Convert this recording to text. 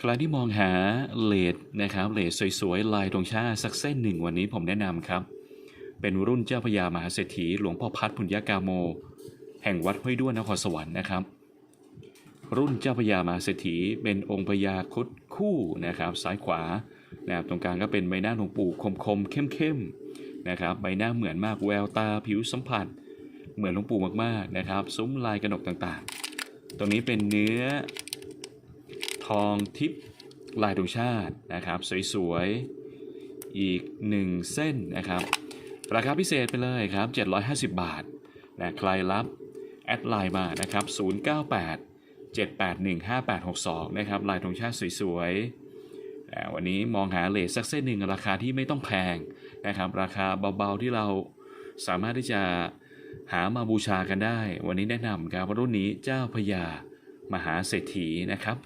ใครที่มองหาเลดนะครับเลดสวยๆ ลายธงชาติสักเส้นหนึ่งวันนี้ผมแนะนำครับ เป็นรุ่นเจ้าพญามหาเศรษฐีหลวงพ่อพัดพุญญากาโม แห่งวัดห้วยด้วนนครสวรรค์นะครับ รุ่นเจ้าพญามหาเศรษฐีเป็นองค์พญาคุดคู่นะครับซ้ายขวานะครับตรงกลางก็เป็นใบหน้าหลวงปู่คมๆเข้มๆนะครับใบหน้าเหมือนมากแววตาผิวสัมผัส เหมือนหลวงปู่มากๆนะครับ ซุ้มลายกระหนกต่างๆ ตรงนี้เป็นเนื้อ ทองทิพย์ลายดวงชาตินะครับสวยๆ อีก 1 เส้นนะครับ ราคาพิเศษไปเลยครับ 750 บาทนะใครรับ แอดไลน์มานะครับ 098 781 5862 นะครับ ลายธงชาติสวยๆ วันนี้มองหาเลสสักเส้นหนึ่งราคาที่ไม่ต้องแพงนะครับ ราคาเบาๆที่เราสามารถที่จะหามาบูชากันได้ วันนี้แนะนำครับวารุ่นนี้เจ้าพญามหาเศรษฐีนะครับ